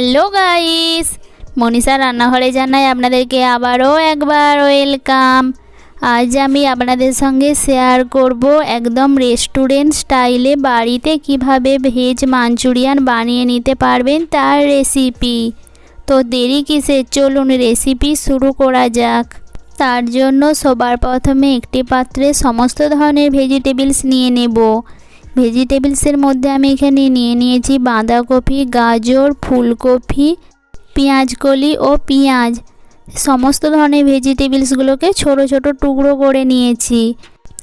Hello guys, Manisha রান্নাঘরে জানাই আপনাদেরকে আবারও একবার ওয়েলকাম। আজ আমি আপনাদের সঙ্গে শেয়ার করব একদম রেস্টুরেন্ট স্টাইলে বাড়িতে কীভাবে ভেজ মাঞ্চুরিয়ান বানিয়ে নিতে পারবেন তার রেসিপি। তো দেরি কিসের? চলুন রেসিপি শুরু করা যাক। তার জন্য সবার প্রথমে একটি পাত্রে সমস্ত ধরনের ভেজিটেবলস নিয়ে নেব। ভেজিটেবলসের মধ্যে আমি এখানে নিয়ে নিয়েছি বাঁধাকপি, গাজর, ফুলকপি, পেঁয়াজকলি ও পেঁয়াজ। সমস্ত ধরনের ভেজিটেবলসগুলোকে ছোট ছোট টুকরো করে নিয়েছি।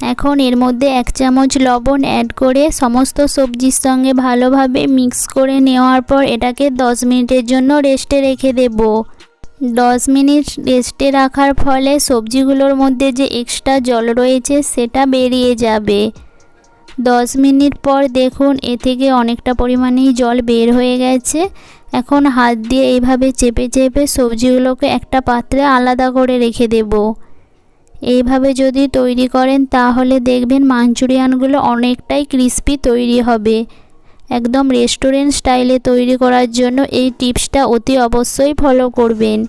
এখন এর মধ্যে এক চামচ লবণ অ্যাড করে সমস্ত সবজির সঙ্গে ভালোভাবে মিক্স করে নেওয়ার পর এটাকে 10 মিনিটের জন্য রেস্টে রেখে দেব। 10 মিনিট রেস্টে রাখার ফলে সবজিগুলোর মধ্যে যে এক্সট্রা জল রয়েছে সেটা বেরিয়ে যাবে। দশ মিনিট পর দেখুন, এ থেকে অনেকটা পরিমাণেই জল বের হয়ে গেছে। এখন হাত দিয়ে এইভাবে চেপে চেপে সবজিগুলোকে একটা পাত্রে আলাদা করে রেখে দেব। এইভাবে যদি তৈরি করেন, তাহলে দেখবেন মাঞ্চুরিয়ানগুলো অনেকটাই ক্রিস্পি তৈরি হবে। একদম রেস্টুরেন্ট স্টাইলে তৈরি করার জন্য এই টিপসটা অতি অবশ্যই ফলো করবেন।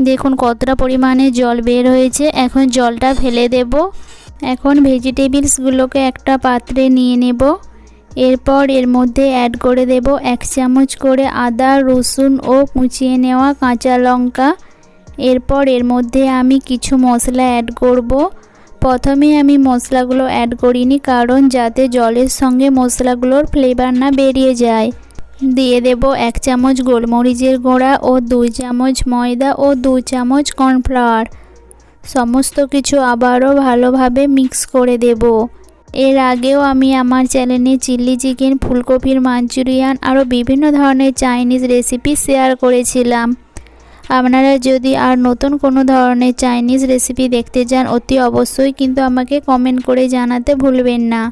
দেখুন কতটা পরিমাণে জল বের হয়েছে। এখন জলটা ফেলে দেবো। এখন ভেজিটেবলসগুলোকে একটা পাত্রে নিয়ে নেব। এরপর এর মধ্যে অ্যাড করে দেব এক চামচ করে আদা, রসুন ও কুচিয়ে নেওয়া কাঁচা লঙ্কা। এরপর এর মধ্যে আমি কিছু মশলা অ্যাড করব। প্রথমে আমি মশলাগুলো অ্যাড করিনি কারণ যাতে জলের সঙ্গে মশলাগুলোর ফ্লেভার না বেরিয়ে যায়। দিয়ে দেব এক চামচ গোলমরিচের গুঁড়া ও দুই চামচ ময়দা ও দু চামচ কর্নফ্লাওয়ার সমস্ত কিছু আবারও ভালোভাবে মিক্স করে দেব। এর আগেও আমি আমার চ্যানেলে চিলি চিকেন, ফুলকপির মাঞ্চুরিয়ান আরও বিভিন্ন ধরনের চাইনিজ রেসিপি শেয়ার করেছিলাম। আপনারা যদি আর নতুন কোনো ধরনের চাইনিজ রেসিপি দেখতে চান, অতি অবশ্যই কিন্তু আমাকে কমেন্ট করে জানাতে ভুলবেন না।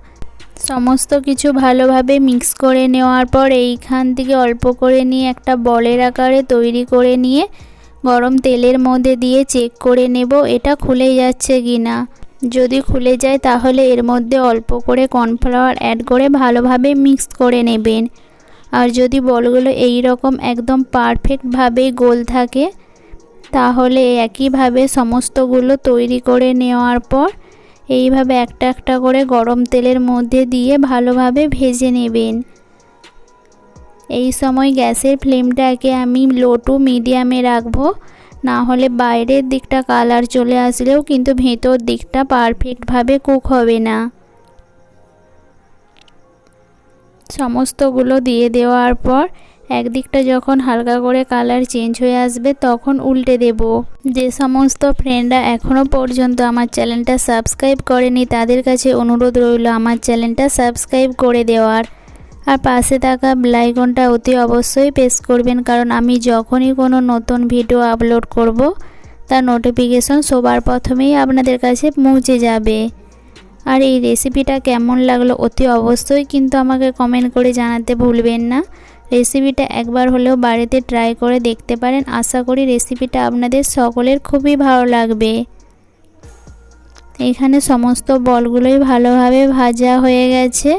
সমস্ত কিছু ভালোভাবে মিক্স করে নেওয়ার পর এইখান থেকে অল্প করে নিয়ে একটা বলের আকারে তৈরি করে নিয়ে গরম তেলের মধ্যে দিয়ে চেক করে নেব এটা খুলে যাচ্ছে কি না যদি খুলে যায় তাহলে এর মধ্যে অল্প করে কর্নফ্লাওয়ার অ্যাড করে ভালোভাবে মিক্স করে নেবেন। আর যদি বলগুলো এই রকম একদম পারফেক্টভাবে গোল থাকে, তাহলে একইভাবে সমস্তগুলো তৈরি করে নেওয়ার পর এইভাবে একটা একটা করে গরম তেলের মধ্যে দিয়ে ভালোভাবে ভেজে নেবেন। এই সময় গ্যাসের ফ্লেমটাকে আমি লো টু মিডিয়ামে রাখব। না হলে বাইরের দিকটা কালার চলে আসলেও কিন্তু ভেতর দিকটা পারফেক্টভাবে কুক হবে না। সমস্তগুলো দিয়ে দেওয়ার পর একদিকটা যখন হালকা করে কালার চেঞ্জ হয়ে আসবে তখন উল্টে দেব। যে সমস্ত ফ্রেন্ডরা এখনও পর্যন্ত আমার চ্যানেলটা সাবস্ক্রাইব করেনি তাদের কাছে অনুরোধ রইল আমার চ্যানেলটা সাবস্ক্রাইব করে দেওয়ার। আর পাশে থাকা ব্লাইকনটা অতি অবশ্যই প্রেস করবেন, কারণ আমি যখনই কোনো নতুন ভিডিও আপলোড করব, তার নোটিফিকেশন সবার প্রথমেই আপনাদের কাছে পৌঁছে যাবে। আর এই রেসিপিটা কেমন লাগল অতি অবশ্যই কিন্তু আমাকে কমেন্ট করে জানাতে ভুলবেন না। রেসিপিটা একবার হলেও বাড়িতে ট্রাই করে দেখতে পারেন। আশা করি রেসিপিটা আপনাদের সকলের খুবই ভালো লাগবে। এখানে সমস্ত বলগুলোই ভালোভাবে ভাজা হয়ে গেছে।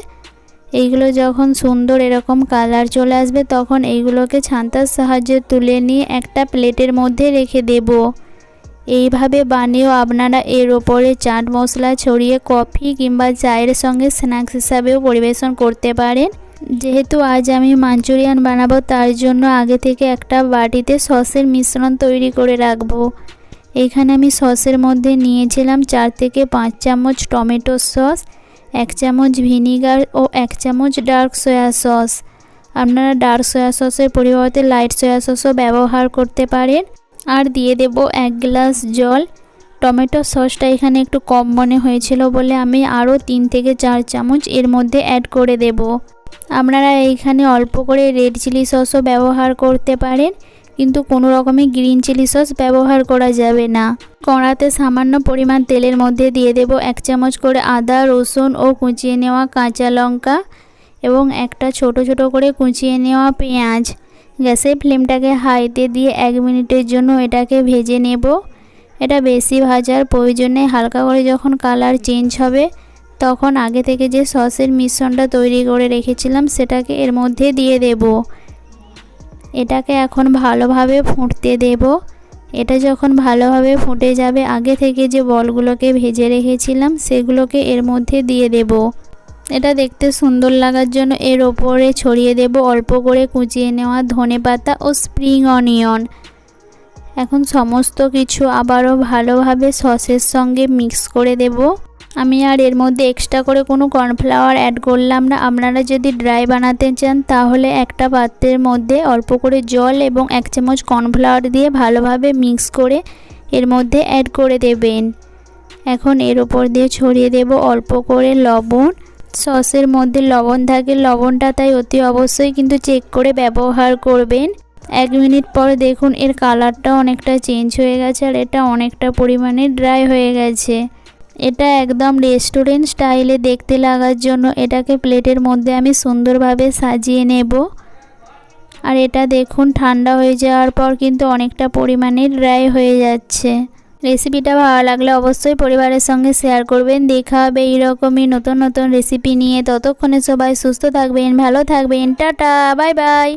এইগুলো যখন সুন্দর এরকম কালার চলে আসবে, তখন এইগুলোকে ছান্তার সাহায্যে তুলে নিয়ে একটা প্লেটের মধ্যে রেখে দেব। এইভাবে বানিয়েও আপনারা এর ওপরে চাট মশলা ছড়িয়ে কফি কিংবা চায়ের সঙ্গে স্ন্যাক্স হিসাবেও পরিবেশন করতে পারেন। যেহেতু আজ আমি মাঞ্চুরিয়ান বানাবো, তার জন্য আগে থেকে একটা বাটিতে সসের মিশ্রণ তৈরি করে রাখব। এখানে আমি সসের মধ্যে নিয়েছিলাম চার থেকে পাঁচ চামচ টমেটো সস এক চামচ ভিনিগার ও এক চামচ ডার্ক সয়া সস। আপনারা ডার্ক সয়া সসের পরিবর্তে লাইট সয়া সসও ব্যবহার করতে পারেন। আর দিয়ে দেব এক গ্লাস জল। টমেটো সসটা এখানে একটু কম মনে হয়েছিল বলে আমি আরও তিন থেকে চার চামচ এর মধ্যে অ্যাড করে দেব। আপনারা এইখানে অল্প করে রেড চিলি সসও ব্যবহার করতে পারেন। কিন্তু কোনো রকমের গ্রিন চিলি সস ব্যবহার করা যাবে না। কড়াতে সামান্য পরিমাণ তেলের মধ্যে দিয়ে দেব এক চামচ করে আদা, রসুন ও কুচিয়ে নেওয়া কাঁচা লঙ্কা এবং একটা ছোট ছোট করে কুচিয়ে নেওয়া পেঁয়াজ। গ্যাসের ফ্লেমটাকে হাইতে দিয়ে এক মিনিটের জন্য এটাকে ভেজে নেব। এটা বেশি ভাজার প্রয়োজনে হালকা করে যখন কালার চেঞ্জ হবে, তখন আগে থেকে যে সসের মিশ্রণটা তৈরি করে রেখেছিলাম সেটাকে এর মধ্যে দিয়ে দেব। এটাকে এখন ভালোভাবে ফুটতে দেব। এটা যখন ভালোভাবে ফুটে যাবে, আগে থেকে যে বলগুলোকে ভেজে রেখেছিলাম, সেগুলোকে এর মধ্যে দিয়ে দেব। এটা দেখতে সুন্দর লাগার জন্য এর ওপরে ছড়িয়ে দেব অল্প করে কুচিয়ে নেওয়া ধনে পাতা ও স্প্রিং অনিয়ন। এখন সমস্ত কিছু আবারও ভালোভাবে সসের সঙ্গে মিক্স করে দেব। আমি আর এর মধ্যে এক্সট্রা করে কোনো কর্নফ্লাওয়ার অ্যাড করলাম না। আপনারা যদি ড্রাই বানাতে চান, তাহলে একটা পাত্রের মধ্যে অল্প করে জল এবং এক চামচ কর্নফ্লাওয়ার দিয়ে ভালোভাবে মিক্স করে এর মধ্যে অ্যাড করে দেবেন। এখন এর ওপর দিয়ে ছড়িয়ে দেব অল্প করে লবণ। সসের মধ্যে লবণ থাকে, লবণটা তাই অতি অবশ্যই কিন্তু চেক করে ব্যবহার করবেন। এক মিনিট পর দেখুন এর কালারটা অনেকটা চেঞ্জ হয়ে গেছে আর এটা অনেকটা পরিমাণে ড্রাই হয়ে গেছে। এটা একদম রেস্টুরেন্ট স্টাইলে দেখতে লাগার জন্য এটাকে প্লেটের মধ্যে আমি সুন্দরভাবে সাজিয়ে নেব। আর এটা দেখুন ঠান্ডা হয়ে যাওয়ার পর কিন্তু অনেকটা পরিমাণে ড্রাই হয়ে যাচ্ছে। রেসিপিটা ভালো লাগলে অবশ্যই পরিবারের সঙ্গে শেয়ার করবেন। দেখা হবে এইরকমই নতুন নতুন রেসিপি নিয়ে। ততক্ষণে সবাই সুস্থ থাকবেন, ভালো থাকবেন। Tata bye bye